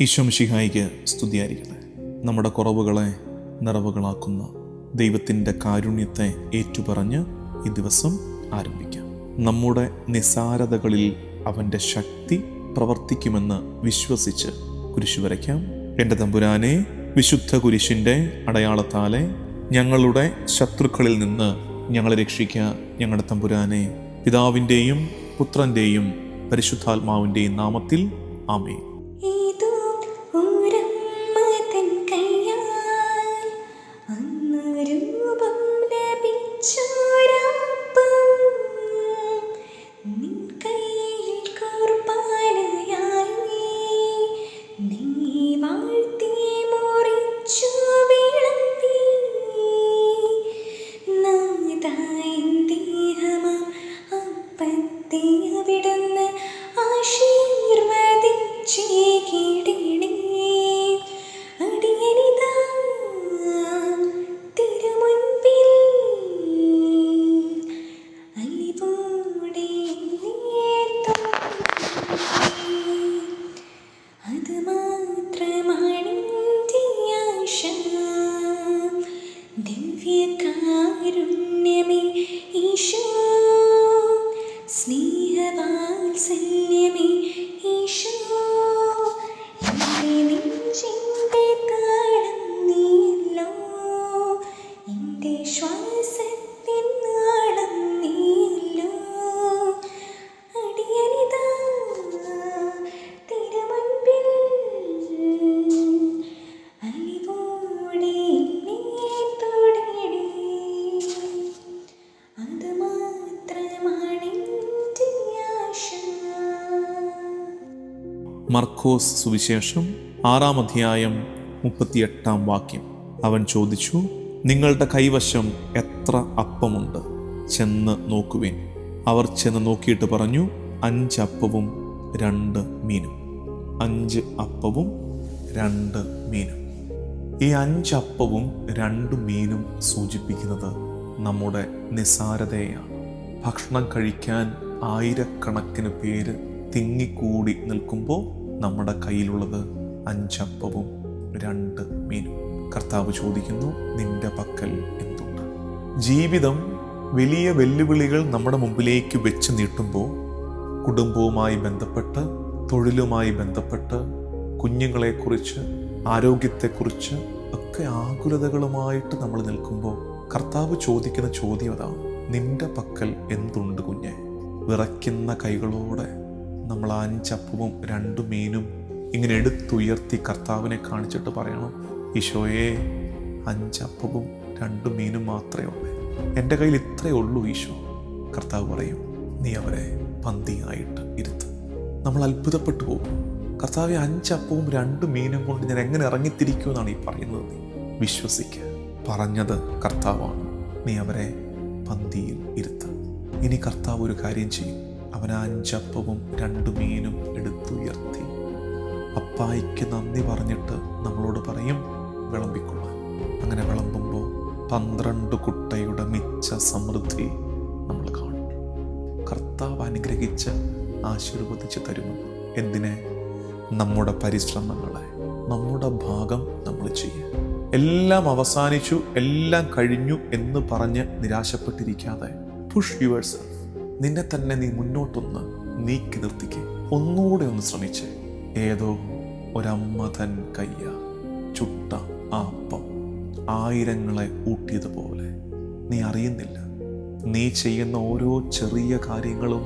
ഈശ്വംഷിഹായിക്ക് സ്തുതിയായിരിക്കട്ടെ. നമ്മുടെ കുറവുകളെ നിറവുകളാക്കുന്ന ദൈവത്തിന്റെ കാരുണ്യത്തെ ഏറ്റുപറഞ്ഞ് ഈ ദിവസം ആരംഭിക്കാം. നമ്മുടെ നിസാരതകളിൽ അവന്റെ ശക്തി പ്രവർത്തിക്കുമെന്ന് വിശ്വസിച്ച് കുരിശു വരയ്ക്കാം. എന്റെ തമ്പുരാനെ വിശുദ്ധ കുരിശിന്റെ അടയാളത്താലെ ഞങ്ങളുടെ ശത്രുക്കളിൽ നിന്ന് ഞങ്ങളെ രക്ഷിക്കുക ഞങ്ങളുടെ തമ്പുരാനെ പിതാവിന്റെയും പുത്രന്റെയും പരിശുദ്ധാത്മാവിന്റെയും നാമത്തിൽ ആമേ മർക്കോസ് സുവിശേഷം ആറാം അധ്യായം മുപ്പത്തിയെട്ടാം വാക്യം. അവൻ ചോദിച്ചു നിങ്ങളുടെ കൈവശം എത്ര അപ്പമുണ്ട്? ചെന്ന് നോക്കുവിൻ. അവർ ചെന്ന് നോക്കിയിട്ട് പറഞ്ഞു അഞ്ച് അപ്പവും രണ്ട് മീനും. അഞ്ച് അപ്പവും രണ്ട് മീനും. ഈ അഞ്ച് അപ്പവും രണ്ട് മീനും സൂചിപ്പിക്കുന്നത് നമ്മുടെ നിസാരതയാണ്. ഭക്ഷണം കഴിക്കാൻ ആയിരക്കണക്കിന് പേര് തിങ്ങിക്കൂടി നിൽക്കുമ്പോൾ നമ്മുടെ കയ്യിലുള്ളത് അഞ്ചപ്പവും രണ്ട് മീനും. കർത്താവ് ചോദിക്കുന്നു നിന്റെ പക്കൽ എന്തുണ്ട്? ജീവിതം വലിയ വെല്ലുവിളികൾ നമ്മുടെ മുമ്പിലേക്ക് വെച്ച് നീട്ടുമ്പോൾ കുടുംബവുമായി ബന്ധപ്പെട്ട് തൊഴിലുമായി ബന്ധപ്പെട്ട് കുഞ്ഞുങ്ങളെക്കുറിച്ച് ആരോഗ്യത്തെക്കുറിച്ച് ഒക്കെ ആകുലതകളുമായിട്ട് നമ്മൾ നിൽക്കുമ്പോൾ കർത്താവ് ചോദിക്കുന്ന ചോദ്യം അതാണ് നിന്റെ പക്കൽ എന്തുണ്ട് കുഞ്ഞെ? വിറയ്ക്കുന്ന കൈകളോടെ നമ്മൾ അഞ്ചപ്പവും രണ്ടു മീനും ഇങ്ങനെ എടുത്തുയർത്തി കർത്താവിനെ കാണിച്ചിട്ട് പറയണം ഈശോയെ അഞ്ചപ്പവും രണ്ടു മീനും മാത്രമേ ഉള്ളൂ. എന്റെ കയ്യിൽ ഇത്രയേ ഉള്ളൂ ഈശോ. കർത്താവ് പറയും നീ അവരെ പന്തിയായിട്ട് ഇരുത്ത്. നമ്മൾ അത്ഭുതപ്പെട്ടു പോകും. കർത്താവ് അഞ്ചപ്പവും രണ്ട് മീനും കൊണ്ട് ഞാൻ എങ്ങനെ ഇറങ്ങിത്തിരിക്കുമെന്നാണ് ഈ പറയുന്നത് നീ. വിശ്വസിക്കുക പറഞ്ഞത് കർത്താവാണ്. നീ അവരെ പന്തിയിൽ ഇരുത്ത്. ഇനി കർത്താവ് ഒരു കാര്യം ചെയ്യും. അവൻ അഞ്ചപ്പവും രണ്ടു മീനും എടുത്തുയർത്തി. അപ്പായിക്ക് നന്ദി പറഞ്ഞിട്ട് നമ്മളോട് പറയും വിളമ്പിക്കൊള്ളാൻ അങ്ങനെ വിളമ്പുമ്പോൾ പന്ത്രണ്ട് കുട്ടയുടെ മിച്ച സമൃദ്ധി നമ്മൾ കാണും. കർത്താവ് അനുഗ്രഹിച്ച് ആശീർവദിച്ച് തരുമെന്ന് എന്തിനെ? നമ്മുടെ പരിശ്രമങ്ങളെ നമ്മുടെ ഭാഗം നമ്മൾ ചെയ്യുക എല്ലാം അവസാനിച്ചു എല്ലാം കഴിഞ്ഞു എന്ന് പറഞ്ഞ് നിരാശപ്പെട്ടിരിക്കാതെ. പുഷ് യുവർ സെൽഫ് നിന്നെ തന്നെ നീ മുന്നോട്ടൊന്ന് നീക്കി നിർത്തിക്ക്. ഒന്നുകൂടെ ഒന്ന് ശ്രമിച്ച്. ഏതോ ഒരമ്മതൻ കയ്യ ചുട്ട ആപ്പം ആയിരങ്ങളെ ഊട്ടിയതുപോലെ. നീ അറിയുന്നില്ല. നീ ചെയ്യുന്ന ഓരോ ചെറിയ കാര്യങ്ങളും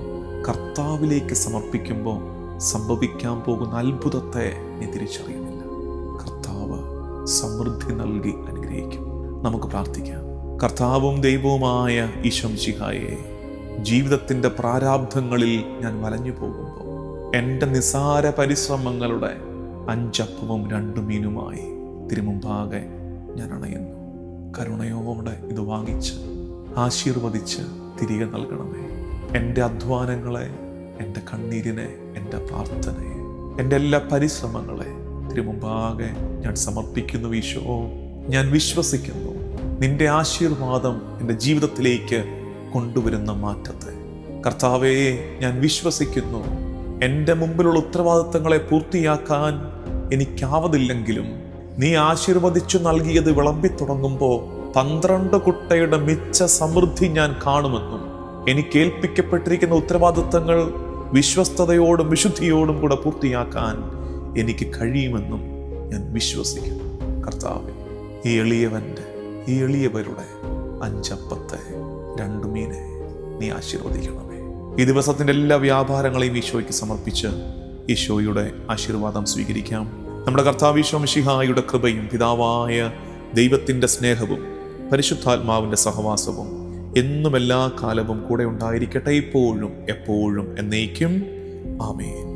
കർത്താവിലേക്ക് സമർപ്പിക്കുമ്പോൾ സംഭവിക്കാൻ പോകുന്ന അത്ഭുതത്തെ നീ തിരിച്ചറിയുന്നില്ല. കർത്താവ് സമൃദ്ധി നൽകി അനുഗ്രഹിക്കും. നമുക്ക് പ്രാർത്ഥിക്കാം. കർത്താവും ദൈവവുമായ ഈശംശിഹായെ ജീവിതത്തിന്റെ പ്രാരാബ്ധങ്ങളിൽ ഞാൻ വലഞ്ഞു പോകുമ്പോൾ എന്റെ നിസാര പരിശ്രമങ്ങളുടെ അഞ്ചപ്പവും രണ്ടു മീനുമായി തിരുമുമ്പാകെ ഞാൻ അണയുന്നു. കരുണയോടെ ഇത് വാങ്ങിച്ച് ആശീർവദിച്ച് തിരികെ നൽകണമേ. എന്റെ അധ്വാനങ്ങളെ എന്റെ കണ്ണീരിനെ എന്റെ പ്രാർത്ഥനയെ എന്റെ എല്ലാ പരിശ്രമങ്ങളെ തിരുമുമ്പാകെ ഞാൻ സമർപ്പിക്കുന്നു ഈശോ. ഞാൻ വിശ്വസിക്കുന്നു നിന്റെ ആശീർവാദം എന്റെ ജീവിതത്തിലേക്ക് കൊണ്ടുവരുന്ന മാറ്റത്തെ. കർത്താവേ ഞാൻ വിശ്വസിക്കുന്നു. എന്റെ മുമ്പിലുള്ള ഉത്തരവാദിത്തങ്ങളെ പൂർത്തിയാക്കാൻ എനിക്കാവതില്ലെങ്കിലും നീ ആശീർവദിച്ചു നൽകിയത് വിളമ്പി തുടങ്ങുമ്പോൾ പന്ത്രണ്ട് കുട്ടയുടെ മിച്ച സമൃദ്ധി ഞാൻ കാണുമെന്നും എനിക്ക് ഏൽപ്പിക്കപ്പെട്ടിരിക്കുന്ന ഉത്തരവാദിത്തങ്ങൾ വിശ്വസ്തയോടും വിശുദ്ധിയോടും കൂടെ പൂർത്തിയാക്കാൻ എനിക്ക് കഴിയുമെന്നും ഞാൻ വിശ്വസിക്കുന്നു. കർത്താവ് ഈ എളിയവന്റെ ഈ എളിയവരുടെ അഞ്ചപ്പത്തെ രണ്ടു മീനെ നീ ആശീർവദിക്കണമേ. ഈ ദിവസത്തിന്റെ എല്ലാ വ്യാപാരങ്ങളെയും ഈശോയ്ക്ക് സമർപ്പിച്ച് ഈശോയുടെ ആശീർവാദം സ്വീകരിക്കാം. നമ്മുടെ കർത്താവീശോ മിശിഹായുടെ കൃപയും പിതാവായ ദൈവത്തിന്റെ സ്നേഹവും പരിശുദ്ധാത്മാവിന്റെ സഹവാസവും എന്നും എല്ലാ കാലവും കൂടെ ഉണ്ടായിരിക്കട്ടെ ഇപ്പോഴും എപ്പോഴും എന്നേക്കും. ആമേൻ.